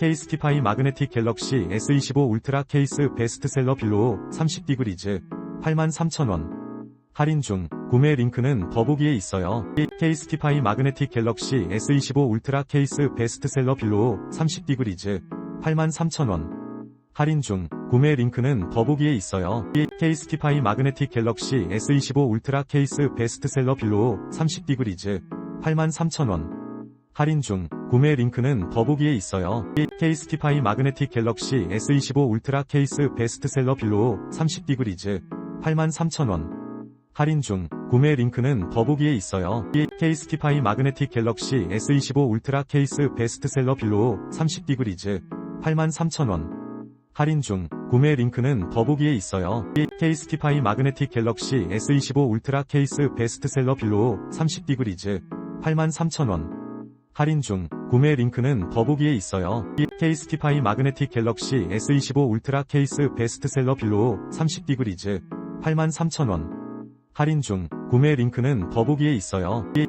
케이스티파이 마그네틱 갤럭시 S25 울트라 케이스 베스트셀러 빌로우 30디그리즈 83,000원 할인 중 구매 링크는 더보기에 있어요. 케이스티파이 마그네틱 갤럭시 S25 울트라 케이스 베스트셀러 빌로우 30디그리즈 83,000원 할인 중 구매 링크는 더보기에 있어요. 케이스티파이 마그네틱 갤럭시 S25 울트라 케이스 베스트셀러 빌로우 30디그리즈 83,000원 할인 중 구매 링크는 더보기에 있어요. 케이스티파이 마그네틱 갤럭시 S25 울트라 케이스 베스트셀러 빌로우 30디그리즈 83,000원 할인 중 구매 링크는 더보기에 있어요. 케이스티파이 마그네틱 갤럭시 S25 울트라 케이스 베스트셀러 빌로우 30디그리즈 83,000원 할인 중 구매 링크는 더보기에 있어요. 케이스티파이 마그네틱 갤럭시 S25 울트라 케이스 베스트셀러 빌로우 30디그리즈 83,000원 할인 중 구매 링크는 더보기에 있어요. 케이스티파이 마그네틱 갤럭시 S25 울트라 케이스 베스트셀러 빌로우 30디그리즈 83,000원 할인 중 구매 링크는 더보기에 있어요.